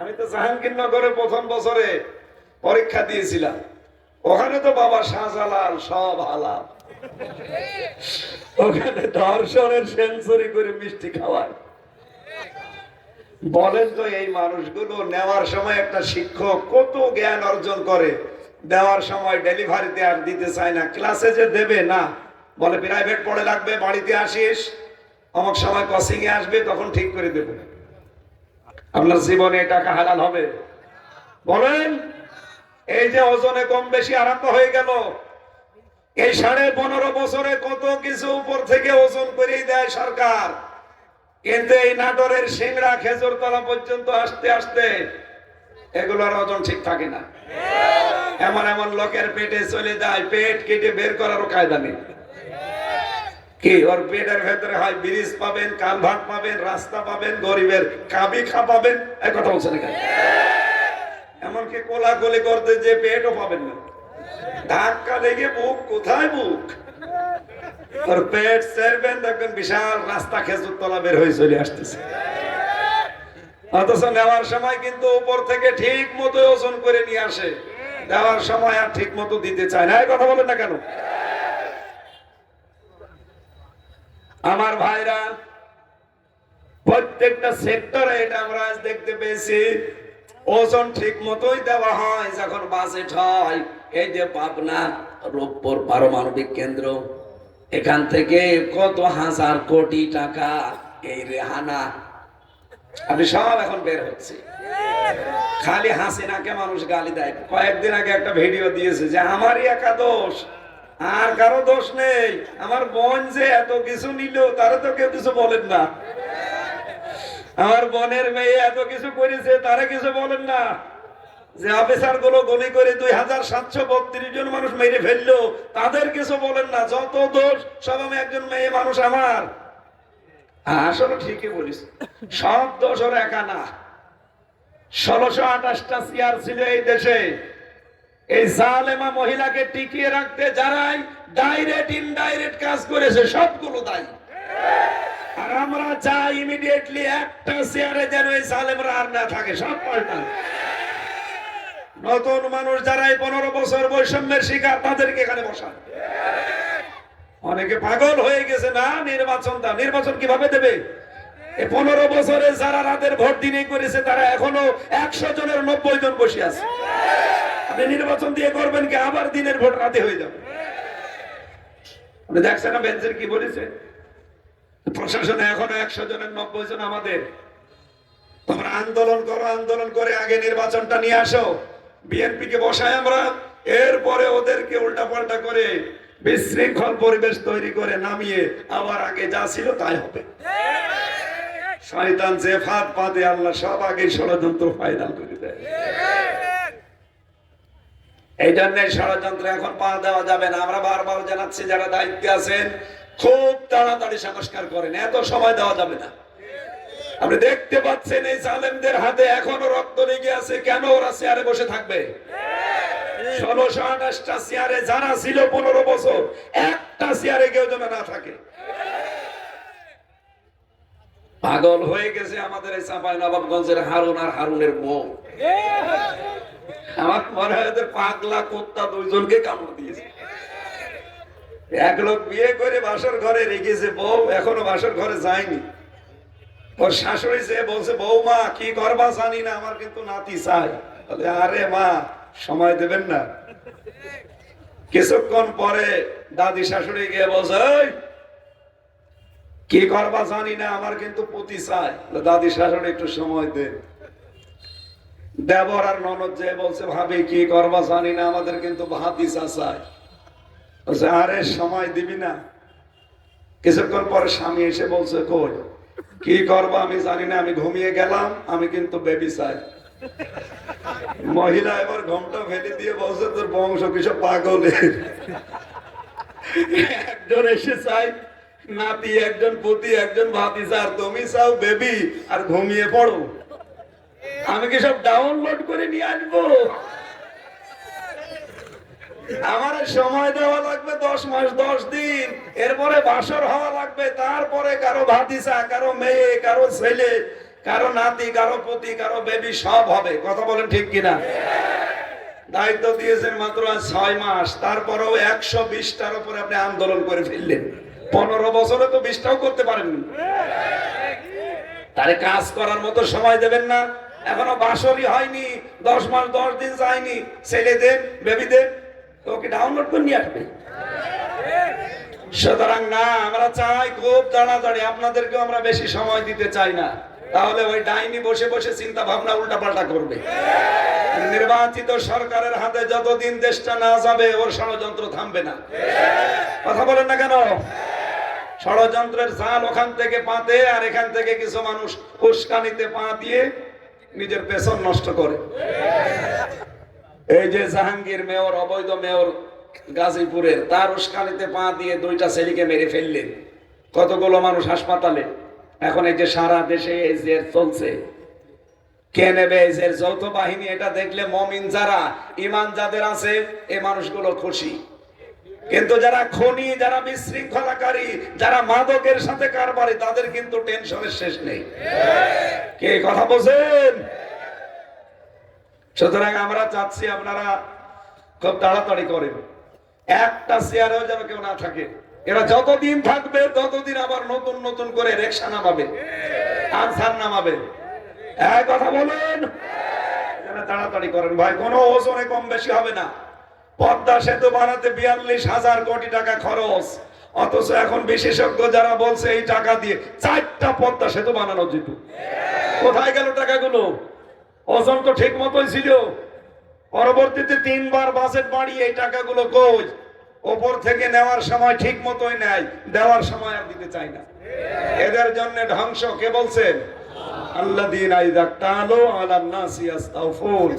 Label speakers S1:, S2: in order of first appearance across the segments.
S1: আমি তো জাহাঙ্গীরনগরে প্রথম বছরে পরীক্ষা দিয়েছিলাম। ওখানে তো বাবা শাহজালাল সব হালাল। ওখানে দর্শনের সেঞ্চুরি করে মিষ্টি খাওয়ায়। বলেন তো এই মানুষগুলো নেওয়ার সময় একটা শিক্ষক কত জ্ঞান অর্জন করে, দেওয়ার সময় ডেলিভারিতে আর দিতে চায় না। ক্লাসে যে দেবে, না। বলে, প্রাইভেট পড়ে লাগবে, বাড়িতে আসিস। অমুক সময় কোচিং এ আসবে, তখন ঠিক করে দেবে। আপনার জীবনে টাকা হালাল হবে। বলেন এই যে ওজনে কম বেশি আরম্ভ হয়ে গেল এই সাড়ে পনেরো বছরে কত কিছু উপর থেকে ওজন করিয়ে দেয় সরকার। কিন্তু এই নাটোরের সিংড়া খেজুর তলা পর্যন্ত আসতে আসতে এগুলোর ওজন ঠিক থাকে না। এমন এমন লোকের পেটে চলে যায় পেট কেটে বের করারও কায়দা নেই। কি? ওর পেটের ভেতরে হয় ব্রিজ পাবেন পাবেন, রাস্তা পাবেন, গরিবের কাবি খা পাবেন। এক কথা এমনকি করতে যে পেটও পাবেন না। ধাক্কা লেগে বুক, কোথায় বুক? ওর পেট সেরবেন, দেখবেন বিশাল রাস্তা খেজুর তলা বের হয়ে চলে আসতেছে। অথচ নেওয়ার সময় কিন্তু উপর থেকে ঠিক মতো ওজন করে নিয়ে আসে। দেওয়ার সময় আর ঠিক মতো দিতে চায় না। কথা বলেন না কেন? আমার ভাইরা, প্রত্যেকটা সেক্টরে এটা আমরা আজ দেখতে পেয়েছি। ওজন ঠিক মতোই দেওয়া হয় যখন বাজেট হয়। এই যে পাবনা রূপপুর পারমাণবিক কেন্দ্র, এখান থেকে কত হাজার কোটি টাকা এই রেহানা। আমি সব এখন বের হচ্ছে। খালি হাসিনাকে মানুষ গালি দেয়। কয়েকদিন আগে একটা ভিডিও দিয়েছে যে, আমারই একা দোষ আর কারও দোষ নেই। আমার বোন যে এত কিছু নিল, তারা তো কেউ কিছু বলেন না। আমার বোনের মেয়ে এত কিছু করেছে, তারা কিছু বলেন না। যে অফিসারগুলো গুলি করে দুই হাজার সাতশো বত্রিশ জন মানুষ মেরে ফেলল, তাদের কিছু বলেন না। যত দোষ, সব আমি একজন মেয়ে মানুষ আমার। আসলে ঠিকই বলিস। সব দোষ ওর একা না। ষোলোশো আঠাশটা চেয়ার ছিল এই দেশে। এই জালেমা মহিলাকে টিকিয়ে রাখতে যারাই ডাইরেক্ট ইনডাইরেক্ট কাজ করেছে, সবগুলো দায়ী। আর আমরা চাই ইমিডিয়েটলি একটা চেয়ারে যেন এই জালেমরা আর না থাকে, সব পাল্টা। নতুন মানুষ যারা এই পনেরো বছর বৈষম্যের শিকার, তাদেরকে এখানে বসান। অনেকে পাগল হয়ে গেছে, না, নির্বাচন দাও। নির্বাচন কীভাবে দেবে? পনেরো বছরে যারা রাতের ভোট দিনে করেছে, তারা এখনও একশো জনের নব্বই জন বসে আছে। আপনি নির্বাচন দিয়ে করবেন কি আবার দিনের ভোট রাতে হয়ে যাবে? আপনি দেখছেন না বেঞ্চের কি বলেছে? প্রশাসনে এখনও একশো জনের নব্বই জন আমাদের। তোমরা আন্দোলন করো আন্দোলন করে আগে নির্বাচনটা নিয়ে আসো। বিএনপি কে বসাই আমরা। এরপরে ওদেরকে উল্টা পাল্টা করে বিশৃঙ্খল পরিবেশ তৈরি করে নামিয়ে আবার আগে যা ছিল তাই হবে। শয়তান যে ফাঁদ পাতে আল্লাহ সব আগে ষড়যন্ত্র ফাইনাল করে দেয়। এই জন্য ষড়যন্ত্র এখন পা দেওয়া যাবে না। আমরা বারবার জানাচ্ছি, যারা দায়িত্বে আছেন, খুব তাড়াতাড়ি সংস্কার করেন। এত সময় দেওয়া যাবে না। আপনি দেখতে পাচ্ছেন এই জালেমদের হাতে এখনও রক্ত লেগে আছে। কেন ওরা চেয়ারে বসে থাকবে? ষোলোশো আঠাশটা চেয়ারে যারা ছিল পনেরো বছর, একটা চেয়ারে কেউ যেন না থাকে। পাগল হয়ে গেছে আমাদের এই চাপাই নবাবগঞ্জের হারুন আর হারুনের বউ আমার মনে হয় পাগলা কুত্তা দুইজনকে কামড় দিয়েছে। এক লোক বিয়ে করে বাসর ঘরে রেখেছে, বউ এখনও বাসর ঘরে যায়নি। ওর শাশুড়ি সে বলছে কি করবা জানি না, আমার কিন্তু নাতি চাই। আরে মা, সময় দেবেন না। কিছুক্ষণ পরে দাদি শাশুড়ি গিয়ে বলছে কি করবা জানি না, আমার কিন্তু পুতি চাই। দাদি শাশুড়ি, একটু সময় দে দেবর আর ননদ যে বলছে, ভাবি, কি করবা জানি না, আমাদের কিন্তু ভাতিসা চাই বলছে, আরে, সময় দিবি না। কিছুক্ষণ পরে স্বামী এসে বলছে, কই, কি করবা আমি জানি না, আমি ঘুমিয়ে গেলাম, আমি কিন্তু বেবি চাই। মহিলা এবার ঘমটা ফেলে দিয়ে বলছে, তোর বংশ কিসব পাগলের? একজন এসে চাই, নাতি, একজন পুতি, একজন ভাতিসা আর তুমি চাও বেবি আর ঘুমিয়ে পড়ো। আমি কি সব ডাউনলোড করে নিয়ে আসব। আমার সময় দেওয়া লাগবে দশ মাস, দশ দিন। এরপরে বাসর হওয়া লাগবে। তারপরে কারও ভাতিসা কারও মেয়ে, কারও ছেলে, কারও নাতি, কারও পুতি, কারও বেবি সব হবে। কথা বলেন ঠিক কিনা? দায়িত্ব দিয়েছেন মাত্র ছয় মাস। তারপরেও একশো বিশটার উপরে আপনি আন্দোলন করে ফেললেন। পনেরো বছরে তো বিশটাও করতে পারেননি। তারে কাজ করার মতো সময় দেবেন না। এখনও বাসরই হয়নি, দশ মাস, দশ দিন যায়নি। ছেলেদের, বেবিদের, ওকে ডাউনলোড করে নিয়ে আসবে। সুতরাং না, আমরা চাই খুব তাড়াতাড়ি, আপনাদেরকেও আমরা বেশি সময় দিতে চাই না। তাহলে ওই ডাইনি বসে বসে চিন্তা ভাবনা উল্টাপাল্টা করবে। নির্বাচিত সরকারের হাতে যতদিন দেশটা না যাবে, ওর ষড়যন্ত্র থামবে না। কথা বলেন না কেন? ষড়যন্ত্রের জাল ওখান থেকে পাতে, আর এখান থেকে কিছু মানুষ উস্কানিতে পা দিয়ে নিজের পেছন নষ্ট করে। এই যে জাহাঙ্গীর মেয়র, অবৈধ মেয়র গাজীপুরের, তার উস্কানিতে পা দিয়ে দুইটা ছেলেকে মেরে ফেললেন। কতগুলো মানুষ হাসপাতালে। এখন এই যে সারা দেশে এই যে চলছে। কে নেবে এই যে যৌথ বাহিনী এটা দেখলে মমিন যারা, ইমান যাদের আছে, এ মানুষগুলো খুশি। কিন্তু যারা খনি, যারা বিশৃঙ্খলাকারী, যারা মাদকের সাথে কারবারি, তাদের কিন্তু টেনশনের শেষ নেই। কে কথা বলছেন? সুতরাং আমরা চাচ্ছি আপনারা খুব তাড়াতাড়ি করেন। একটা চেয়ারেও যেন কেউ না থাকে। এরা যতদিন থাকবে, ততদিন আবার নতুন নতুন করে রেকশা নামাবে। আনসার নামাবে। এক কথা বলেন। তাড়াতাড়ি করেন। ভাই, কোনো ওজনে কম বেশি হবে না। পদ্মা সেতু বানাতে বিয়াল্লিশ হাজার কোটি টাকা খরচ। অথচ এখন বিশেষজ্ঞ যারা বলছে এই টাকা দিয়ে চারটা পদ্মা সেতু বানানো যেত। কোথায় গেল টাকাগুলো? ওজন তো ঠিক মতোই ছিল। পরবর্তীতে তিনবার বাজেট বাড়িয়ে এই টাকাগুলো কই? ওপর থেকে নেওয়ার সময় ঠিক মতোই নেয়, দেওয়ার সময় আর দিতে চাই না। এদের জন্য ধ্বংস কে বলছেন আল্লাহ আল্লাদিন আইদাক্তালো আলান নাসি আস্তাগফুর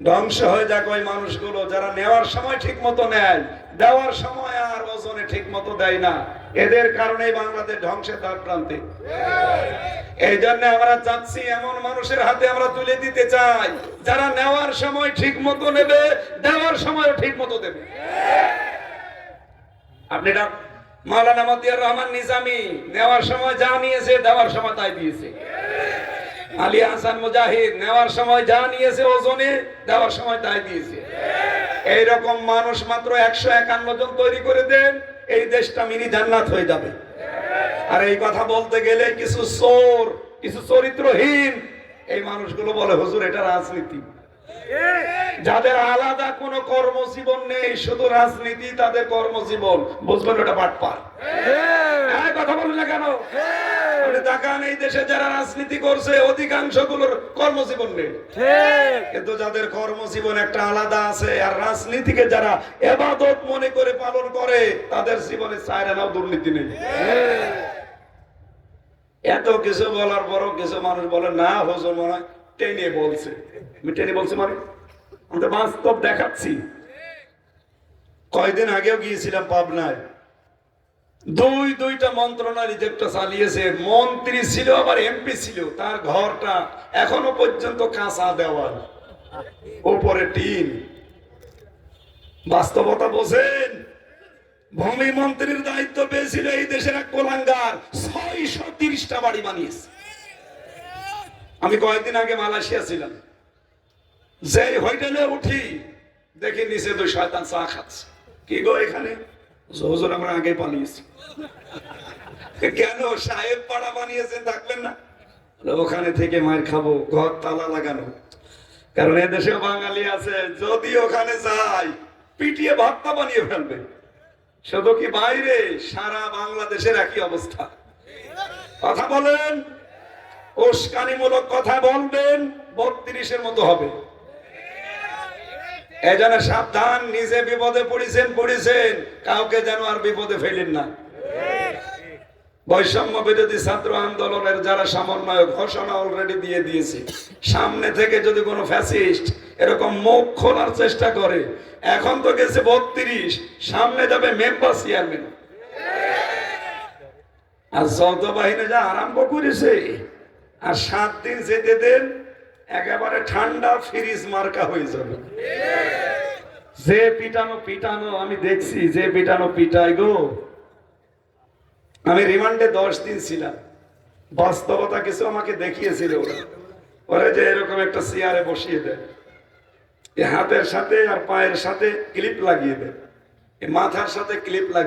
S1: ধ্বংস হয়ে যাক ওই মানুষগুলো, যারা নেওয়ার সময় ঠিক মতো নেয়, দেওয়ার সময় আর ওজনে ঠিক মতো দেয় না। এদের কারণেই বাংলাদেশ ধ্বংসের দ্বার প্রান্তে। এই জন্য আমরা চাচ্ছি এমন মানুষের হাতে আমরা তুলে দিতে চাই, যারা নেওয়ার সময় ঠিক মতো নেবে, দেওয়ার সময় ঠিক মতো দেবে। আপনি এটা মাওলানা মতিয়ার রহমান নিজামি, নেওয়ার সময় যা নিয়েছে, দেওয়ার সময় তাই দিয়েছে। আলী হাসান মুজাহিদ নেওয়ার সময় যা নিয়েছে ওজনে দেওয়ার সময় তাই দিয়েছে। এইরকম মানুষ মাত্র একশো একান্ন জন তৈরি করে দেন এই দেশটা মিনি জান্নাত হয়ে যাবে। আর এই কথা বলতে গেলে কিছু চোর কিছু চরিত্রহীন এই মানুষগুলো বলে হুজুর এটা রাজনীতি। যাদের আলাদা কোনো কর্মজীবন নেই শুধু রাজনীতি তাদের কর্মজীবন। বুঝবেন ওটা বাটপার। হ্যাঁ, কথা বলুন না কেন? তাকান এই দেশে যারা রাজনীতি করছে অধিকাংশগুলোর কর্মজীবন নেই। কিন্তু যাদের কর্মজীবন একটা আলাদা আছে আর রাজনীতিকে যারা এবাদত মনে করে পালন করে তাদের জীবনে চায়রা নাও দুর্নীতি নেই। এত কিছু বলার পরও কিছু মানুষ বলে না হুজুর মনে হয় টেনে বলছে। আমি টেনে বলছি মানে? আমি তো বাস্তব দেখাচ্ছি। কয়দিন আগেও গিয়েছিলাম পাবনায়। দুই দুইটা মন্ত্রণালয় যেটা চালিয়েছে, মন্ত্রী ছিল, আবার এমপি ছিল, তার ঘরটা এখনও পর্যন্ত কাঁচা দেওয়াল, উপরে টিন। বাস্তবতা বোঝেন? ভূমি মন্ত্রীর দায়িত্ব পেয়েছিল এই দেশের এক কোলাঙ্গার, ছয়শো তিরিশটা বাড়ি বানিয়েছে। আমি কয়েকদিন আগে মালয়েশিয়া ছিলাম। যে হোটেলে উঠি, দেখি নিচে দুই শয়তান চা খাচ্ছে। কি গো এখানে? হুজুর আমরা আগে পালিয়েছি কেন? সাহেব পাড়া বানিয়েছেন, থাকবেন না। ওখানে থেকে মায়ের খাব, ঘর তালা লাগানো। কারণ এদেশে বাঙালি আছে, যদি ওখানে যাই পিটিয়ে ভাতটা বানিয়ে ফেলবে। শুধু কি বাইরে? সারা বাংলাদেশের একই অবস্থা। কথা বলেন, উস্কানিমূলক কথা বলবেন, বত্রিশের মতো হবে। এই সাবধান, নিজে বিপদে পড়েছেন পড়েছেন। কাউকে যেন আর বিপদে ফেলেন না। বৈষম্য বিরোধী ছাত্র আন্দোলনের যারা সমন্বয় ঘোষণা অলরেডি দিয়ে দিয়েছে। সামনে থেকে যদি কোনো ফ্যাসিস্ট এরকম মুখ খোলার চেষ্টা করে, এখন তো গেছে বত্রিশ, সামনে যাবে মেম্বার চেয়ারম্যান আর যৌথ বাহিনী যা আরম্ভ করেছে, আর সাত দিন যেতে দেন একেবারে ঠান্ডা ফ্রিজ মার্কা হয়ে যাবে। যে পিটানো পিটানো, আমি দেখছি যে পিটানো পিটাই গো। আমি রিমান্ডে দশ দিন ছিলাম। বাস্তবতা কিছু আমাকে দেখিয়েছিল ওরা। ওরা যে এরকম একটা চেয়ারে বসিয়ে দেয়। হাতের সাথে আর পায়ের সাথে ক্লিপ লাগিয়ে দেয়। মাথার সাথে ক্লিপ লাগিয়ে